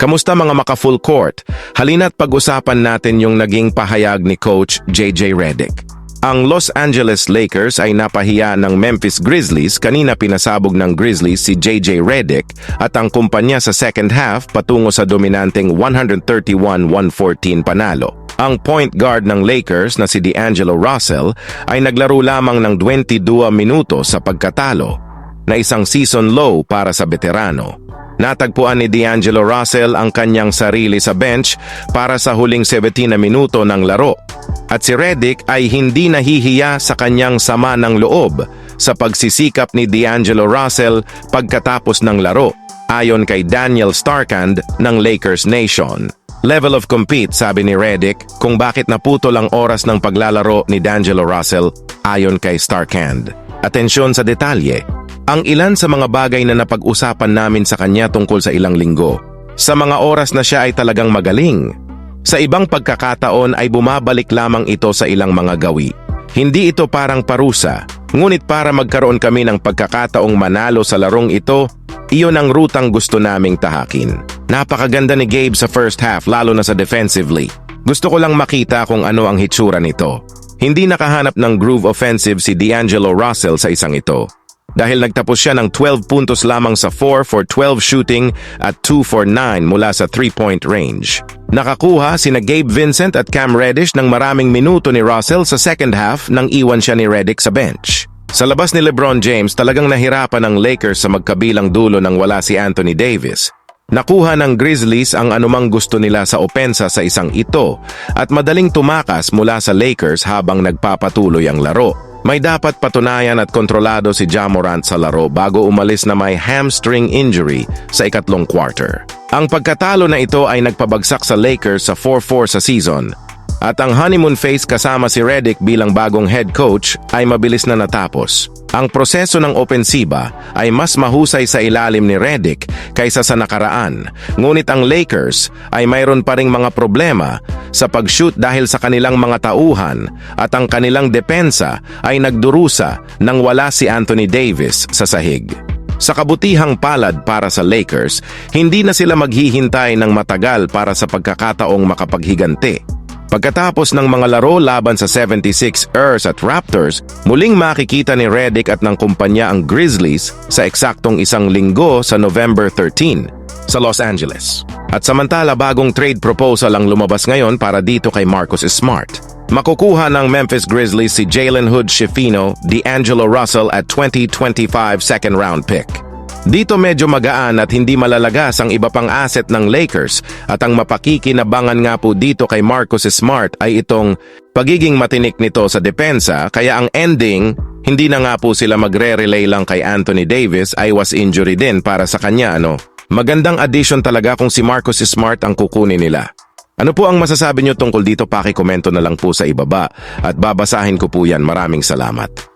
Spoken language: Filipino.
Kamusta mga maka-full court? Halina't pag-usapan natin yung naging pahayag ni Coach JJ Redick. Ang Los Angeles Lakers ay napahiya ng Memphis Grizzlies kanina pinasabog ng Grizzlies si JJ Redick at ang kumpanya sa second half patungo sa dominanteng 131-114 panalo. Ang point guard ng Lakers na si D'Angelo Russell ay naglaro lamang ng 22 minuto sa pagkatalo na isang season low para sa veterano. Natagpuan ni D'Angelo Russell ang kanyang sarili sa bench para sa huling 17 na minuto ng laro. At si Redick ay hindi nahihiya sa kanyang sama ng loob sa pagsisikap ni D'Angelo Russell pagkatapos ng laro, ayon kay Daniel Starkand ng Lakers Nation. Level of compete, sabi ni Redick, kung bakit naputol ang oras ng paglalaro ni D'Angelo Russell ayon kay Starkand. Atensyon sa detalye, ang ilan sa mga bagay na napag-usapan namin sa kanya tungkol sa ilang linggo. Sa mga oras na siya ay talagang magaling. Sa ibang pagkakataon ay bumabalik lamang ito sa ilang mga gawi. Hindi ito parang parusa, ngunit para magkaroon kami ng pagkakataong manalo sa larong ito, iyon ang rutang gusto naming tahakin. Napakaganda ni Gabe sa first half lalo na sa defensively. Gusto ko lang makita kung ano ang hitsura nito. Hindi nakahanap ng groove offensive si D'Angelo Russell sa isang ito dahil nagtapos siya ng 12 puntos lamang sa 4 for 12 shooting at 2 for 9 mula sa 3-point range. Nakakuha sina Gabe Vincent at Cam Reddish ng maraming minuto ni Russell sa second half nang iwan siya ni Redick sa bench. Sa labas ni LeBron James, talagang nahirapan ang Lakers sa magkabilang dulo nang wala si Anthony Davis. Nakuha ng Grizzlies ang anumang gusto nila sa opensa sa isang ito at madaling tumakas mula sa Lakers habang nagpapatuloy ang laro. May dapat patunayan at kontrolado si Jamorant sa laro bago umalis na may hamstring injury sa ikatlong quarter. Ang pagkatalo na ito ay nagpabagsak sa Lakers sa 4-4 sa season at ang honeymoon phase kasama si Redick bilang bagong head coach ay mabilis na natapos. Ang proseso ng opensiba ay mas mahusay sa ilalim ni Redick kaysa sa nakaraan. Ngunit ang Lakers ay mayroon pa ring mga problema sa pag-shoot dahil sa kanilang mga tauhan at ang kanilang depensa ay nagdurusa nang wala si Anthony Davis sa sahig. Sa kabutihang palad para sa Lakers, hindi na sila maghihintay ng matagal para sa pagkakataong makapaghiganti. Pagkatapos ng mga laro laban sa 76ers at Raptors, muling makikita ni Redick at ng kumpanya ang Grizzlies sa eksaktong isang linggo sa November 13 sa Los Angeles. At samantala bagong trade proposal ang lumabas ngayon para dito kay Marcus Smart. Makukuha ng Memphis Grizzlies si Jalen Hood Schifino, D'Angelo Russell at 2025 second round pick. Dito medyo magaan at hindi malalagas ang iba pang asset ng Lakers at ang mapakikinabangan nga po dito kay Marcus Smart ay itong pagiging matinik nito sa depensa kaya ang ending hindi na nga po sila magre-relay lang kay Anthony Davis ay was injury din para sa kanya ano. Magandang addition talaga kung si Marcus Smart ang kukunin nila. Ano po ang masasabi nyo tungkol dito? Pakikomento na lang po sa ibaba at babasahin ko po yan. Maraming salamat.